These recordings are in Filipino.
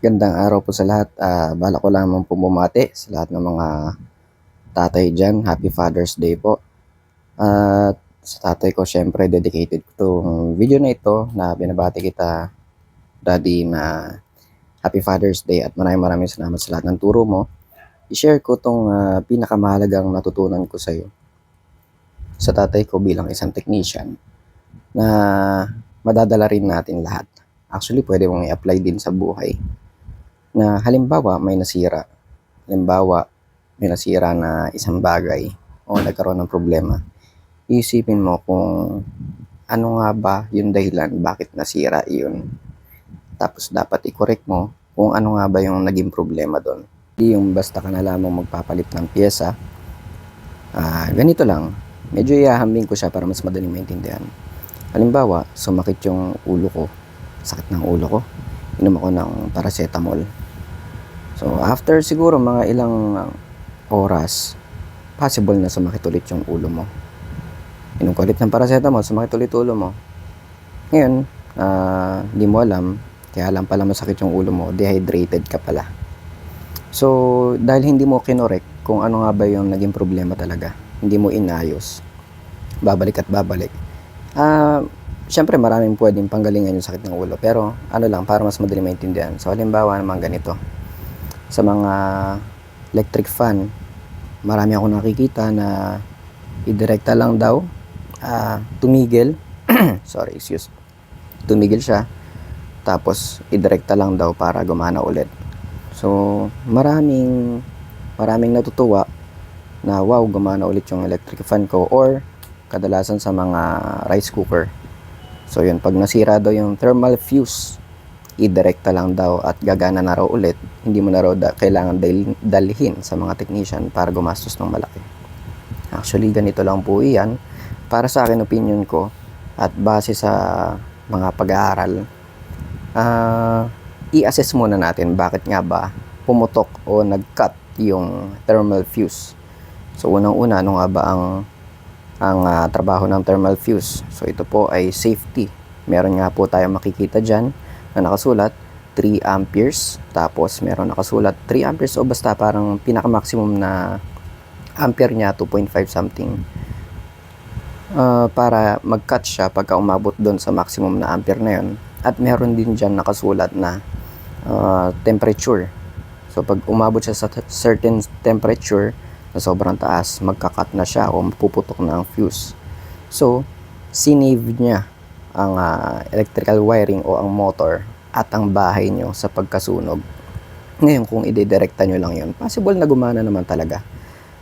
Gandang araw po sa lahat. Ah, bala ko lamang po bumati sa lahat ng mga tatay dyan. Happy Father's Day po. At sa tatay ko, syempre, dedicated ko itong video na ito na binabati kita, Daddy, na Happy Father's Day at maraming maraming salamat sa lahat ng turo mo. I-share ko itong ah, pinakamahalagang natutunan ko sa iyo sa tatay ko bilang isang technician na madadala rin natin lahat. Actually, pwede mong i-apply din sa buhay na halimbawa may nasira. Halimbawa, may nasira na isang bagay o nagkaroon ng problema. Isipin mo kung ano nga ba yung dahilan bakit nasira yun. Tapos dapat i-correct mo kung ano nga ba yung naging problema doon. Hindi yung basta ka na lamang magpapalit ng pyesa. Ah, ganito lang. Medyo ihahambing ko siya para mas madaling maintindihan. Halimbawa, sumakit yung ulo ko. Sakit ng ulo ko. Inom ako ng paracetamol. So, after siguro mga ilang oras, possible na sumakit ulit yung ulo mo. Inom ka ng paracetamol, sumakit ulit ulo mo. Ngayon, ah, hindi mo alam, kaya alam pala masakit yung ulo mo, dehydrated ka pala. So, dahil hindi mo kinorek kung ano nga ba yung naging problema talaga, hindi mo inayos, babalik at babalik. Ah, syempre maraming pwedeng panggalingan yung sakit ng ulo, pero ano lang, para mas madali maintindihan. So, halimbawa naman ganito, sa mga electric fan, marami ako nakikita na idirekta lang daw, ah, tumigil, sorry, excuse, tumigil siya, tapos idirekta lang daw para gumana ulit. So, maraming maraming natutuwa na wow, gumana ulit yung electric fan ko or kadalasan sa mga rice cooker. So, yun, pag nasira daw yung thermal fuse, idirekta lang daw at gagana na raw ulit. Hindi mo na raw da- kailangan dal- dalhin sa mga technician para gumastos ng malaki. Actually, ganito lang po iyan. Para sa akin, opinion ko at base sa mga pag-aaral, ah, i-assess muna natin bakit nga ba pumutok o nag-cut yung thermal fuse. So unang-una ano nga ba ang ang ah, trabaho ng thermal fuse? So ito po ay safety. Meron nga po tayong makikita diyan na nakasulat 3 amperes tapos meron nakasulat 3 amperes o basta parang pinaka-maximum na ampere niya 2.5 something. Ah, para mag-cut siya pagka umabot doon sa maximum na ampere na yon. At meron din diyan nakasulat na ah, temperature. So pag umabot siya sa certain temperature na sobrang taas, magkakat na siya o mapuputok na ang fuse. So, sinave niya ang ah, electrical wiring o ang motor at ang bahay nyo sa pagkasunog. Ngayon, kung idedirekta nyo lang yun, possible na gumana naman talaga.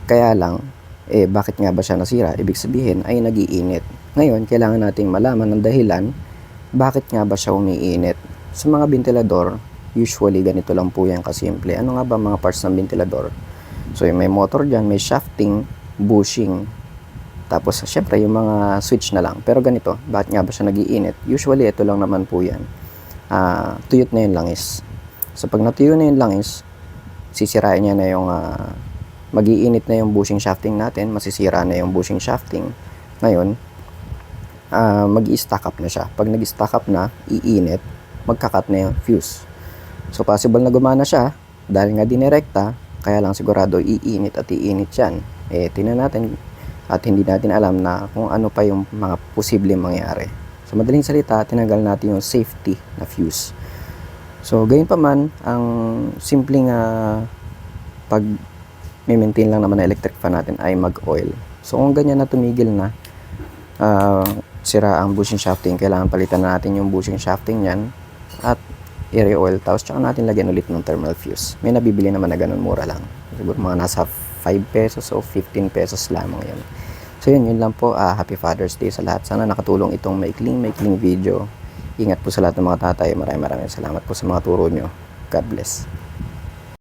Kaya lang, eh, bakit nga ba siya nasira? Ibig sabihin ay nagiinit. Ngayon, kailangan nating malaman ng dahilan bakit nga ba siya umiinit. Sa mga ventilador, usually ganito lang po yan kasimple. Ano nga ba mga parts ng ventilador? So, may motor dyan, may shafting, bushing, tapos, syempre, yung mga switch na lang. Pero ganito, bakit nga ba siya nagiinit? Usually, ito lang naman po yan. Ah, tuyot na yung langis. So, pag natuyo na yung langis, sisirain niya na yung, ah, magiinit na yung bushing shafting natin, masisira na yung bushing shafting. Ngayon, ah, mag-i-stack up na siya. Pag nag-stack up na, iinit, magkakat na yung fuse. So, possible na gumana siya, dahil nga dinirekta, kaya lang sigurado iinit at iinit yan. Eh, tingnan natin, at hindi natin alam na kung ano pa yung mga posibleng mangyari. So, madaling salita, tinanggal natin yung safety na fuse. So, gayon pa man, ang simpleng ah, pag maintain lang naman na electric fan natin ay mag-oil. So, kung ganyan na tumigil na, ah, sira ang bushing shafting, kailangan palitan na natin yung bushing shafting niyan at i-oil tapos tsaka natin lagyan ulit ng thermal fuse. May nabibili naman na ganun mura lang. Siguro mga nasa 5 pesos o 15 pesos lamang yun. So yun, yun lang po. Ah, happy Father's Day sa lahat. Sana nakatulong itong maikling maikling video. Ingat po sa lahat ng mga tatay. Maraming maraming salamat po sa mga turo nyo. God bless.